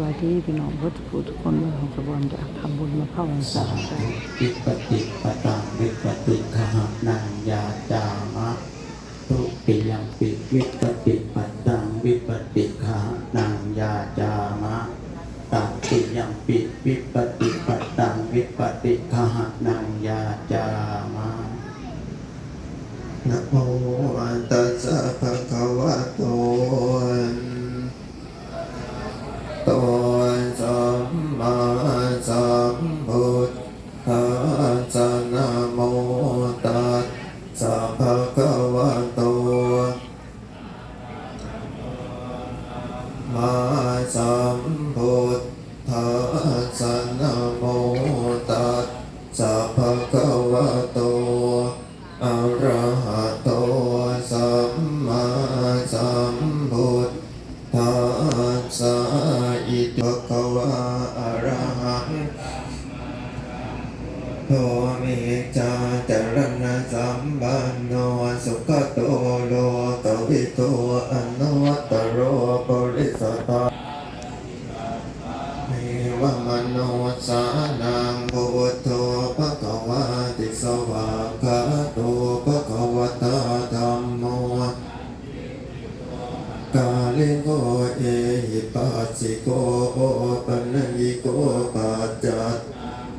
บายดีพี่น้องพุทธผู้ทุกคนวันของสวรรค์จะทำบุญมาเข้าพรรษากันวิปติปตังวิปติขหนางยาจามะทุติยมปิวิปติปตังวิปติขหนางยาจามะตัติยมปิวิปติปตังวิปติขหนางยาจามะนะโมตัสสะภะคะวะโต ตนสัมมาสัมพุทธัสสะนะโมตัสสะภะคะวะโตมาสัมพุทธัสสะนะโมตัสสะภะคะวะโตอะระหะโตสัมมาสัม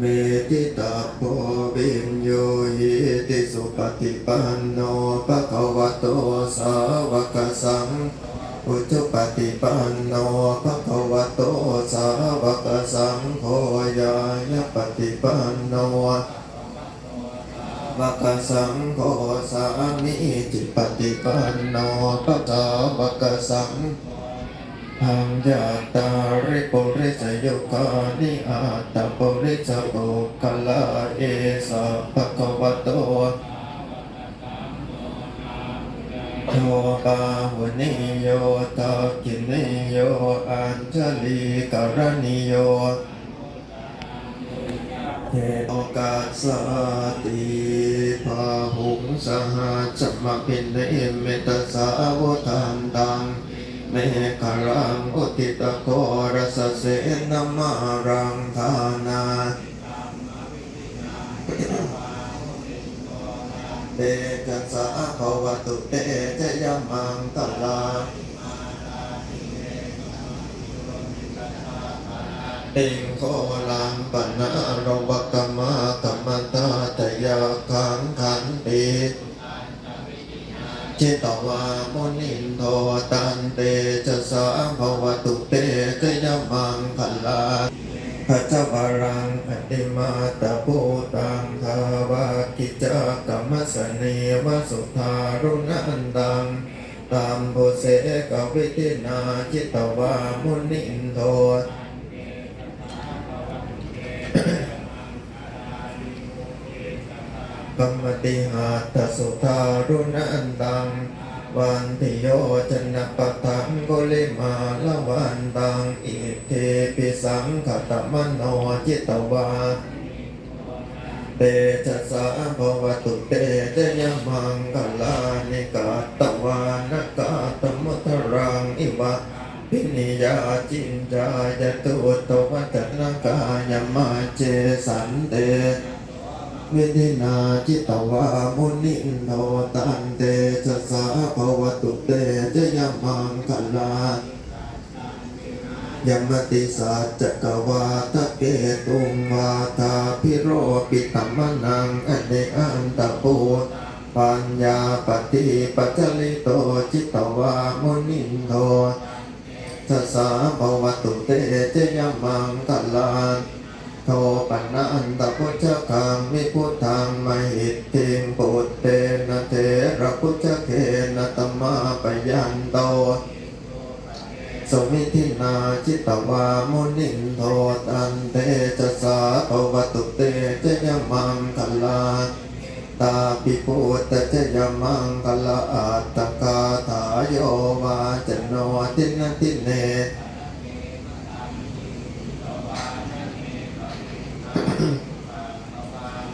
เมติตาโพวินโยหิติสุปฏิปันโนภะคะวะโตสาวกสังอุจุปฏิปันโนภะคะวะโตสาวกสังโฆยายะปฏิปันโนวะกสังโฆสามิจิปฏิปันโนปะกาวะกสัง หังยาตาริปุริสยุคานิอาตปุริสบุคลาเอสะภะคะวะโตโทปาหุนิโยตากินิโยอัญชลีกรณิโยเทโอกาสติภาหุงสหัจมะพินเนเมตสาวทันตัง เมฆรังอุติตะโกรสเสนมารังทานาเตจัสสะภวตุเตจยมังตลาติงโคลังปนะรวกรรมะกั จิตวามุนินโทตันเตจะสาภวตุเตกยมังคลาพัชวรังอติมาตะปูตังทาวากิจกรรมสเนวสุธารุนันตังตามโพเสกวิทินาจิตวามุนินโท กรรมติหาตสุธารุนันตัง วันติโยชนะปะทังกุลิมาละวันตัง อิเทปิสังขตมโนจิตวาเตจะสาภวตุเตเตยมังกลานิกาตวานกาตมุทรังอิวะพินิยาจินจายตุตวัตนกายมาเจสันเต วทินาจิตวามุนิโทตันเตจะสาภวตุเตจยมังคลายมติสัจจกวาทะเกตุงวาทาพิโรปิตัมมนังอเนอันตะปูปัญญาปฏิปัจลิโตจิตวามุนินโทจะสาภวตุเตจยมังคลา โทปันนันตพุทธคังวิพุทธังมหิตติงปุตเตนะเทระพุทธเคนะตมะปยันโตสมิทินาจิตวามุนินโทตันเตจสาภวตุเตจยมังคลาตาปิปุตตะจยมังคลาอัตตกาถาโยวาจโนทินทิเ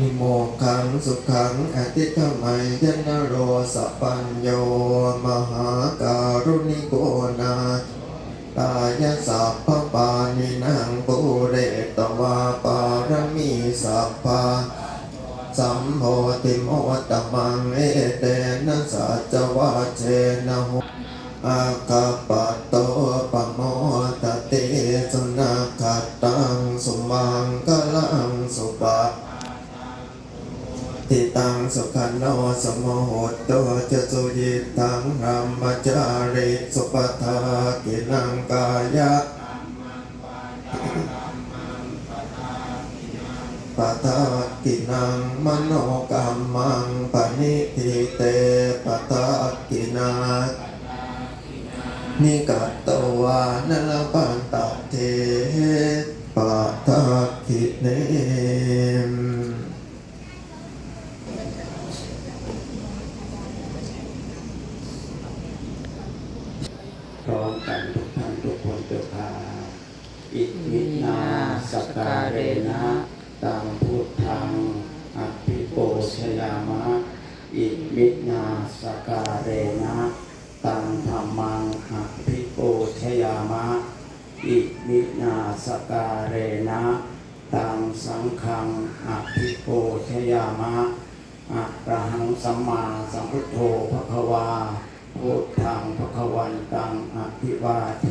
นิโมขังสุขังอติกไมยนโรสปัญโยมหาการุณิโกนาตายสัพพปานินังปุเรตวาปารมีสัพพาสัมโพธิโมตตมังเอเตนะสัจวะเชนะหอาคาปโตปโมตเตสนาคตังสุมังกลังสุปะ ติตังสุขันโนสมโหตโตจะสุยิตังธรรมจาริสุปทากินังกายะปทากินังมโนกรรมังปณิทิเตปทากินานิกัตตวานลปันตเทปทากิเน พร้อมกันทุกท่านทุกคนเจ้าอิมินาสการเรนะตังพุทธังอภิโปชยามะ อิมินาสการเรนะตังธรรมังอภิโปชยามะ อิมินาสกการเรนะตังสังฆังอภิโปชยามะอะระหังสัมมาสัมพุทโธภควา พุทธังภควันตังอภิวาเท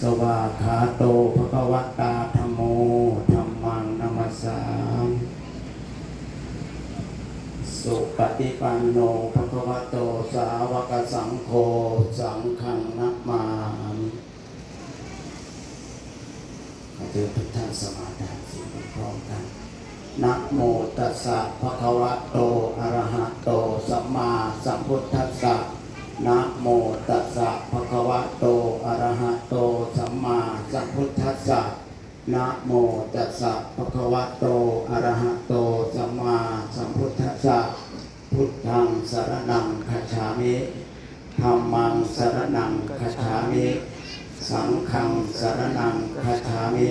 สวาขาโตภควตาธรรมโมธรรมังนัมัสสามสุปฏิปันโนภควโตสาวกสังโฆสังฆังนัมมามขอเชิญทุกท่านสมาทานสิ่งพร้อมกัน นะโมตัสสะภะคะวะโตอะระหะโตสัมมาสัมพุทธัสสะนะโมตัสสะภะคะวะโตอะระหะโตสัมมาสัมพุทธัสสะนะโมตัสสะภะคะวะโตอะระหะโตสัมมาสัมพุทธัสสะพุทธังสารณังคัจฉามิธัมมังสารณังคัจฉามิ สังฆังสารณังคัจฉามิ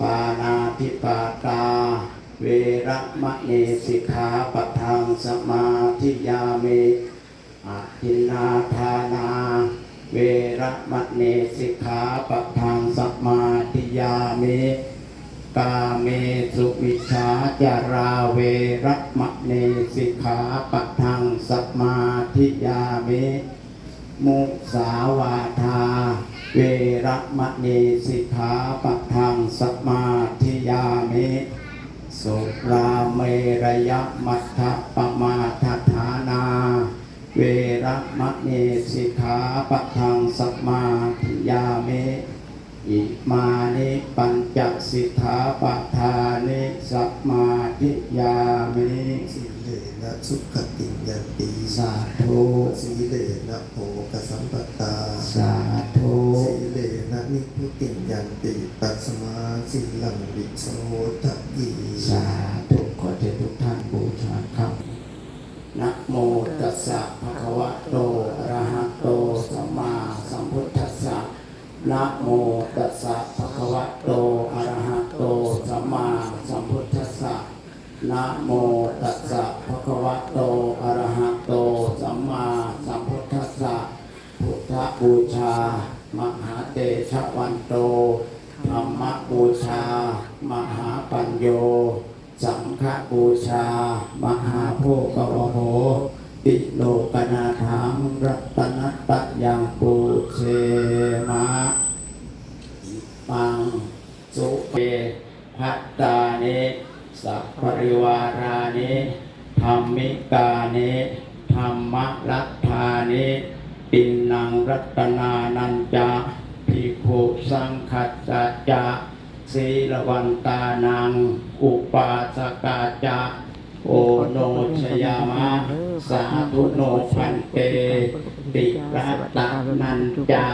ปานาธิปาตา เวระมะเนสิกขาปะทังสมาธิยาเมอาทินนาทานา เวระมะเนสิกขาปะทังสมาธิยาเมกาเมสุวิชาจาราเวระมะเนสิกขาปะทังสมาธิยาเม มุสาวาทา เวระมะเนสิกขาปะ ทังสมาธิยามิสุราเมรยมัทธปมาทฐานา เวระมะเนสิกขาปะทังสมาธิยามิอิมานิปัญจสิกขาปะทานิสมาธิยามิสีเลนะสุขติยันติสาธุสีเลนะโภกสัมปตาสาธุสีเล นิพุติยันติตัสมาสีลังวิโสทะยีสาธุขอเชิญทุกท่านบูชาครับนะโมตัสสะภะคะวะโตอะระหะโตสัมมาสัมพุทธัสสะนะโมตัสสะภะคะวะโตอะระหะโตสัมมาสัมพุทธัสสะนะโมตัสสะภะคะวะโตอะระหะโต สัมมาสัมพุทธัสสะ พุทธบูชา มหาเตชะวันโต ธรรมบูชา มหาปัญโย สังฆบูชา มหาโภกวโหติโลกนาถังรัตนตะยังปูเชมะปังสุเปพัตตานิสัพปริวารานิธรรมิกานิธรรมรัตธานิปินนังรัตนานันจาภิกขุสังคัสสะจะศีลวันตานัง อุปาสกาจะ โอโนชยามะสาธุโนพันเตติรัตนันจา